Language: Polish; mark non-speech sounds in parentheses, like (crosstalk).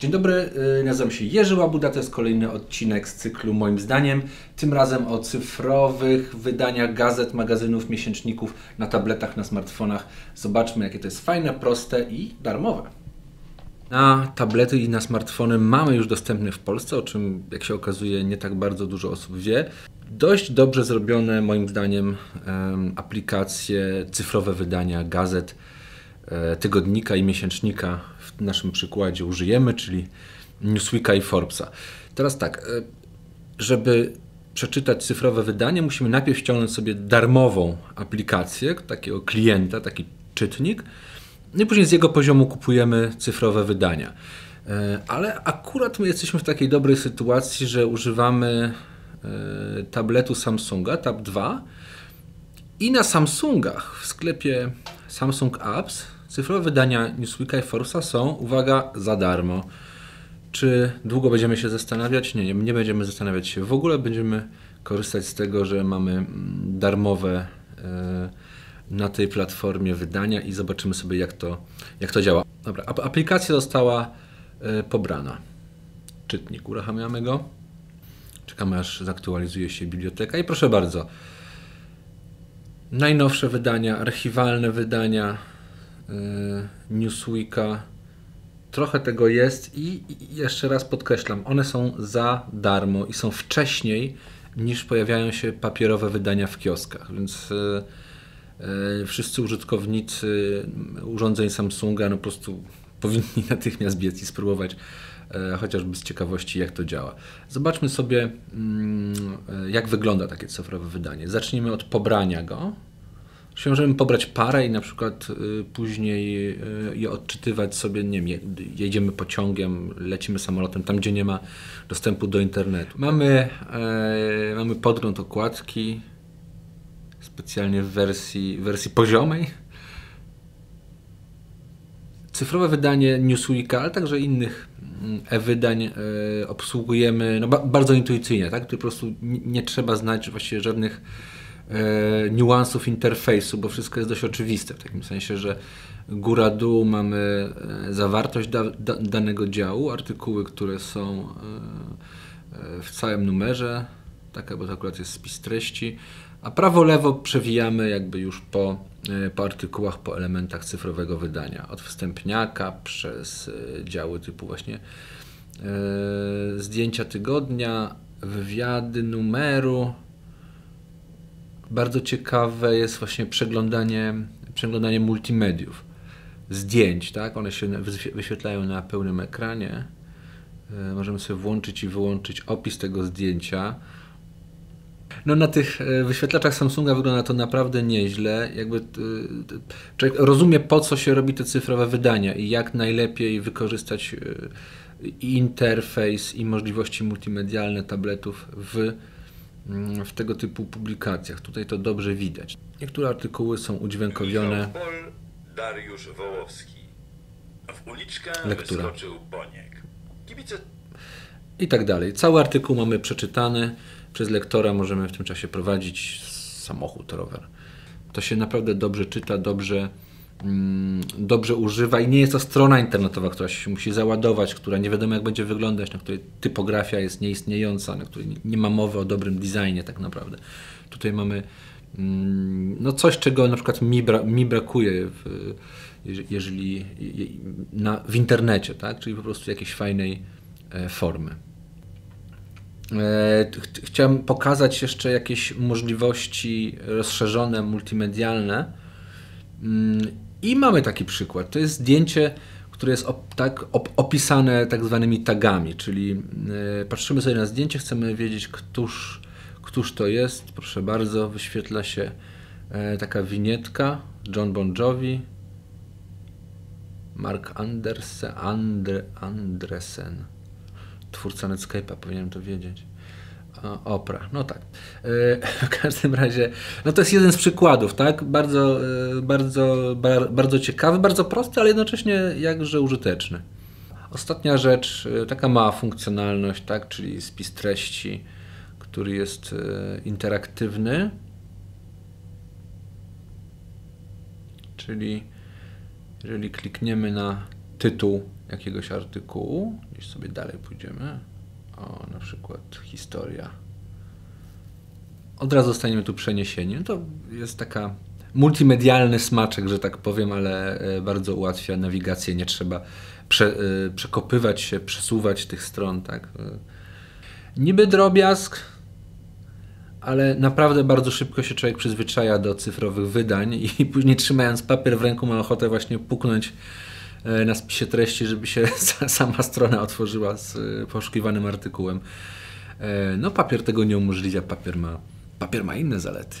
Dzień dobry, y, nazywam się Jerzy Łabuda, to jest kolejny odcinek z cyklu moim zdaniem. Tym razem o cyfrowych wydaniach gazet, magazynów, miesięczników na tabletach, na smartfonach. Zobaczmy jakie to jest fajne, proste i darmowe. Na tablety i na smartfony mamy już dostępny w Polsce, o czym jak się okazuje nie tak bardzo dużo osób wie. Dość dobrze zrobione moim zdaniem em, aplikacje, cyfrowe wydania gazet, tygodnika i miesięcznika w naszym przykładzie użyjemy, czyli Newsweeka i Forbesa. Teraz tak, e, żeby przeczytać cyfrowe wydanie, musimy najpierw ściągnąć sobie darmową aplikację, takiego klienta, taki czytnik, no i później z jego poziomu kupujemy cyfrowe wydania. E, Ale akurat my jesteśmy w takiej dobrej sytuacji, że używamy e, tabletu Samsunga, Tab 2 i na Samsungach w sklepie Samsung Apps cyfrowe wydania Newsweeka i Forbesa są, uwaga, za darmo. Czy długo będziemy się zastanawiać? Nie, nie, nie będziemy zastanawiać się. W ogóle będziemy korzystać z tego, że mamy mm, darmowe e, na tej platformie wydania i zobaczymy sobie, jak to, jak to działa. Dobra, ap- aplikacja została e, pobrana. Czytnik, uruchamiamy go. Czekamy, aż zaktualizuje się biblioteka i proszę bardzo. Najnowsze wydania, archiwalne wydania Newsweeka. Trochę tego jest i jeszcze raz podkreślam, one są za darmo i są wcześniej niż pojawiają się papierowe wydania w kioskach, więc e, e, wszyscy użytkownicy urządzeń Samsunga no po prostu (laughs) powinni natychmiast biec i spróbować chociażby z ciekawości jak to działa. Zobaczmy sobie mm, jak wygląda takie cyfrowe wydanie. Zacznijmy od pobrania go. Jeśli możemy pobrać parę i na przykład y, później y, je odczytywać sobie, nie wiem, je- jedziemy pociągiem, lecimy samolotem, tam gdzie nie ma dostępu do internetu. Mamy, e, mamy podgląd okładki, specjalnie w wersji, wersji poziomej. Cyfrowe wydanie Newsweeka, ale także innych mm, e-wydań e, obsługujemy no, ba- bardzo intuicyjnie, tak? Tu po prostu nie, trzeba znać właściwie żadnych niuansów interfejsu, bo wszystko jest dość oczywiste, w takim sensie, że góra-dół mamy e, zawartość da, da, danego działu, artykuły, które są e, e, w całym numerze, taka, bo to akurat jest spis treści, a prawo-lewo przewijamy jakby już po, e, po artykułach, po elementach cyfrowego wydania. Od wstępniaka przez e, działy typu właśnie e, zdjęcia tygodnia, wywiady numeru. Bardzo ciekawe jest właśnie przeglądanie, przeglądanie multimediów, zdjęć, tak? One się wyświe- wyświetlają na pełnym ekranie. E, Możemy sobie włączyć i wyłączyć opis tego zdjęcia. No na tych e, wyświetlaczach Samsunga wygląda to naprawdę nieźle. Jakby e, człowiek rozumie po co się robi te cyfrowe wydania i jak najlepiej wykorzystać interfejs i możliwości multimedialne tabletów w, w tego typu publikacjach. Tutaj to dobrze widać. Niektóre artykuły są udźwiękowione. Pol, Dariusz Wołowski. W uliczkę Lektura. wyskoczył Boniek. Kibice i tak dalej. Cały artykuł mamy przeczytany przez lektora, możemy w tym czasie prowadzić samochód, rower. To się naprawdę dobrze czyta, dobrze, mm, dobrze używa i nie jest to strona internetowa, która się musi załadować, która nie wiadomo jak będzie wyglądać, na której typografia jest nieistniejąca, na której nie- ma mowy o dobrym designie tak naprawdę. Tutaj mamy mm, no coś, czego na przykład mi, bra, mi brakuje w, jeże- jeżeli, je- na, w internecie, tak? czyli po prostu jakiejś fajnej e, formy. E, ch- Chciałem pokazać jeszcze jakieś możliwości rozszerzone, multimedialne. I mamy taki przykład. To jest zdjęcie, które jest op, tak, op, opisane tak zwanymi tagami, czyli e, patrzymy sobie na zdjęcie, chcemy wiedzieć, któż, któż to jest. Proszę bardzo, wyświetla się e, taka winietka John Bon Jovi, Mark Andersen, Andre, Andresen, twórca Netscape'a, powinienem to wiedzieć. Opra, no tak. E, (laughs) W każdym razie, no to jest jeden z przykładów, tak? Bardzo, e, bardzo, bar- bardzo ciekawy, bardzo prosty, ale jednocześnie jakże użyteczny. Ostatnia rzecz, e, taka mała funkcjonalność, tak? Czyli spis treści, który jest interaktywny. Czyli jeżeli klikniemy na tytuł jakiegoś artykułu, gdzieś sobie dalej pójdziemy. O, na przykład historia. Od razu zostaniemy tu przeniesieni. No to jest taka multimedialny smaczek, że tak powiem, ale e, bardzo ułatwia nawigację. Nie trzeba prze, e, przekopywać się, przesuwać tych stron. Tak? E, Niby drobiazg, ale naprawdę bardzo szybko się człowiek przyzwyczaja do cyfrowych wydań i (laughs) później trzymając papier w ręku ma ochotę właśnie puknąć na spisie treści, żeby się (laughs) sama strona otworzyła z e, poszukiwanym artykułem. E, No papier tego nie umożliwia, papier ma, papier ma inne zalety.